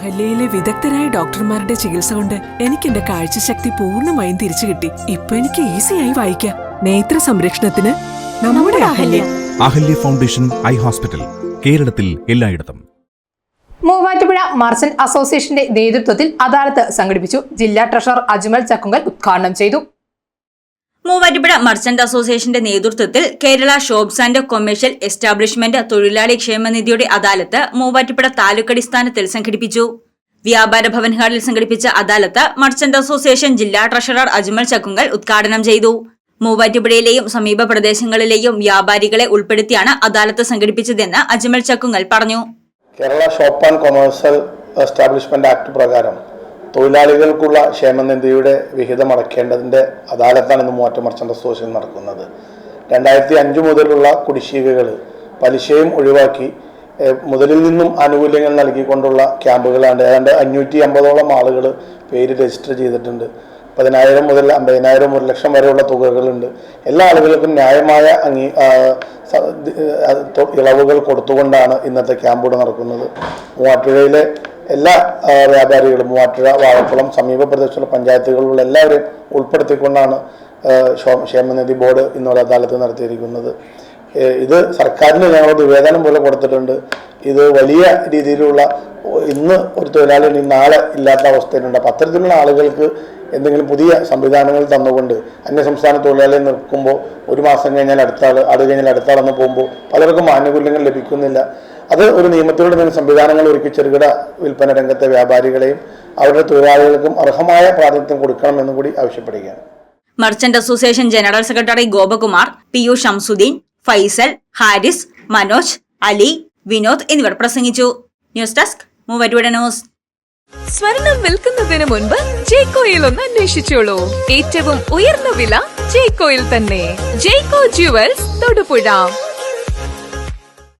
അഹല്യയിലെ വിദഗ്ധരായ ഡോക്ടർമാരുടെ ചികിത്സ കൊണ്ട് എനിക്ക് എന്റെ കാഴ്ചശക്തി പൂർണമായും തിരിച്ചു കിട്ടി. ഇപ്പൊ എനിക്ക് ഈസിയായി വായിക്കാം. നേത്ര സംരക്ഷണത്തിന് നമ്മുടെ Ahalya. Ahalya. Foundation eye hospital കേരളത്തിൽ എല്ലായിടത്തും. മൂവാറ്റുപുഴ മർച്ചന്റ് അസോസിയേഷന്റെ നേതൃത്വത്തിൽ അദാലത്ത് സംഘടിപ്പിച്ചു. ജില്ലാ ട്രഷറർ അജ്മൽ ചക്കുങ്കൽ ഉദ്ഘാടനം ചെയ്തു. മൂവാറ്റുപുഴ മർച്ചന്റ് അസോസിയേഷന്റെ നേതൃത്വത്തിൽ Kerala shops and commercial establishment തൊഴിലാളി ക്ഷേമനിധിയുടെ അദാലത്ത് മൂവാറ്റുപുഴ താലൂക്കടിസ്ഥാനത്തിൽ സംഘടിപ്പിച്ചു. വ്യാപാര ഭവൻ ഹാളിൽ സംഘടിപ്പിച്ച അദാലത്ത് മർച്ചന്റ് അസോസിയേഷൻ ജില്ലാ ട്രഷറർ അജ്മൽ ചക്കുങ്കൽ ഉദ്ഘാടനം ചെയ്തു. മൂവാറ്റുപുഴയിലെയും സമീപ പ്രദേശങ്ങളിലെയും വ്യാപാരികളെ ഉൾപ്പെടുത്തിയാണ് അദാലത്ത് സംഘടിപ്പിച്ചതെന്ന് അജ്മൽ ചക്കുങ്കൽ പറഞ്ഞു. Kerala shop and commercial establishment act പ്രകാരം തൊഴിലാളികൾക്കുള്ള ക്ഷേമനിധിയുടെ വിഹിതം അടയ്ക്കേണ്ടതിന്റെ അദാലത്താണ് ഇന്ന് മൂവാറ്റ മർച്ചന്റ് അസോസിയേഷൻ നടക്കുന്നത്. രണ്ടായിരത്തി അഞ്ച് മുതലുള്ള കുടിശ്ശികകൾ പലിശയും ഒഴിവാക്കി മുതലിൽ നിന്നും ആനുകൂല്യങ്ങൾ നൽകിക്കൊണ്ടുള്ള ക്യാമ്പുകളാണ്. ഏതാണ്ട് അഞ്ഞൂറ്റി അമ്പതോളം ആളുകൾ പേര് രജിസ്റ്റർ ചെയ്തിട്ടുണ്ട്. പതിനായിരം മുതൽ അമ്പതിനായിരം ഒരു ലക്ഷം വരെയുള്ള തുകകളുണ്ട്. എല്ലാ ആളുകൾക്കും ന്യായമായ അംഗീ ഇളവുകൾ കൊടുത്തുകൊണ്ടാണ് ഇന്നത്തെ ക്യാമ്പ് ഇവിടെ നടക്കുന്നത്. മൂവാറ്റുപുഴയിലെ എല്ലാ വ്യാപാരികളും മൂവാറ്റുഴ വാഴക്കുളം സമീപ പ്രദേശത്തുള്ള പഞ്ചായത്തുകളിലുള്ള എല്ലാവരെയും ഉൾപ്പെടുത്തിക്കൊണ്ടാണ് ക്ഷേമനിധി ബോർഡ് ഇന്നലെ അദാലത്ത് നടത്തിയിരിക്കുന്നത്. ഇത് സർക്കാരിന് ഞങ്ങൾ നിവേദനം പോലെ കൊടുത്തിട്ടുണ്ട്. ഇത് വലിയ രീതിയിലുള്ള ഇന്ന് ഒരു തൊഴിലാളി നാളെ ഇല്ലാത്ത അവസ്ഥയിലുണ്ട്. അപ്പം അത്തരത്തിലുള്ള ആളുകൾക്ക് എന്തെങ്കിലും പുതിയ സംവിധാനങ്ങൾ തന്നുകൊണ്ട് അന്യസംസ്ഥാന തൊഴിലാളിയെ നിൽക്കുമ്പോൾ ഒരു മാസം കഴിഞ്ഞാൽ അടുത്ത ആൾ അത് കഴിഞ്ഞാൽ അടുത്ത ആളെന്ന് പോകുമ്പോൾ പലർക്കും ആനുകൂല്യങ്ങൾ ലഭിക്കുന്നില്ല. അത് ഒരു നിയമത്തിലൂടെ തന്നെ സംവിധാനങ്ങൾ ഒരുക്കി ചെറുകിട വിൽപ്പന രംഗത്തെ വ്യാപാരികളെയും അവരുടെ തൊഴിലാളികൾക്കും അർഹമായ പ്രാതിനിധ്യം കൊടുക്കണമെന്നും കൂടി ആവശ്യപ്പെടുകയാണ്. Merchant association general secretary Gopakumar P U Shamsuddin Faisal Haris Manoj Ali Vinod എന്നിവർ പ്രസംഗിച്ചു. News desk Muvattupuzha news. സ്വർണം വിൽക്കുന്നതിന് മുൻപ് ജേക്കോയിൽ ഒന്ന് അന്വേഷിച്ചോളൂ ഏറ്റവും ഉയർന്ന വില ജേക്കോയിൽ തന്നെ. ജേക്കോ ജുവൽസ് തൊടുപുഴ.